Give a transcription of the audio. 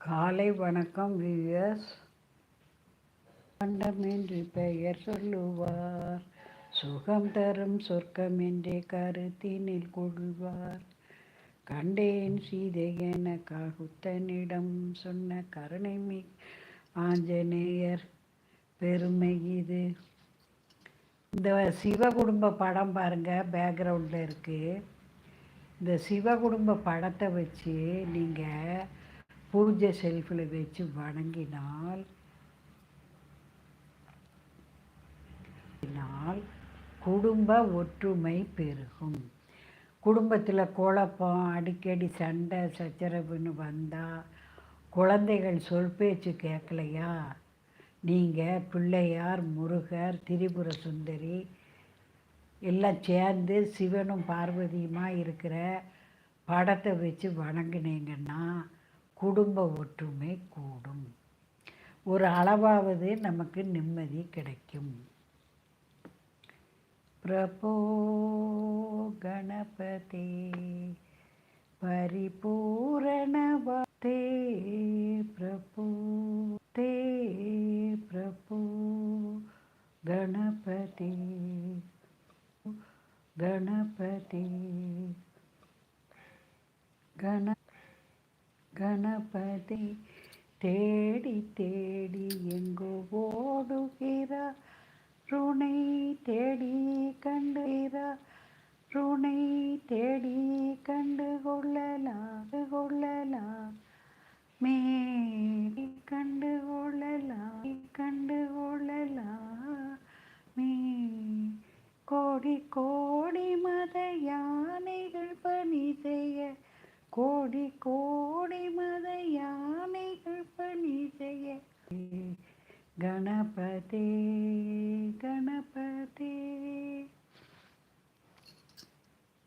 காலை வணக்கம் வியூயர்ஸ் கண்டமின்றி பெயர் சொல்லுவார். சுகம் தரும் சொர்க்கம் கருத்தினில் கொள்வார் கண்டேன் சீதை என ககுத்தனிடம் சொன்ன கருணை மி ஆஞ்சநேயர் பெருமை இது. இந்த சிவ குடும்ப படம் பாருங்க பேக்ரவுண்டில் இருக்குது இந்த சிவ குடும்ப படத்தை வச்சு நீங்கள் பூஜை செல்ஃபில் வச்சு வணங்கினால் குடும்ப ஒற்றுமை பெருகும். குடும்பத்தில் குழப்பம் அடிக்கடி சண்டை சச்சரவுன்னு வந்தால் குழந்தைகள் சொல் பேச்சு கேட்கலையா நீங்கள் பிள்ளையார் முருகர் திரிபுர சுந்தரி எல்லாம் சேர்ந்து சிவனும் பார்வதியுமாக இருக்கிற படத்தை வச்சு வணங்கினீங்கன்னா குடும்ப ஒற்றுமை கூடும். ஒரு அளவாவது நமக்கு நிம்மதி கிடைக்கும். பிரபோ கணபதி பரிபூரணவதே பிரபு தே பிரபு கணபதி கணபதி கண கணபதி தேடி தேடி எங்கோ ஓடுகிறா ருணை தேடி கண்டுகிறா ருணை தேடி கண்டு கொள்ளலாம் கொள்ளலாம் மேடி கண்டு கொள்ளலாம் கண்டு கொள்ளலாம் மே கோடி கோடி மத யானைகள் பணி செய்ய கோடி கோ யானைகள் பணி செய்ய கணபதி.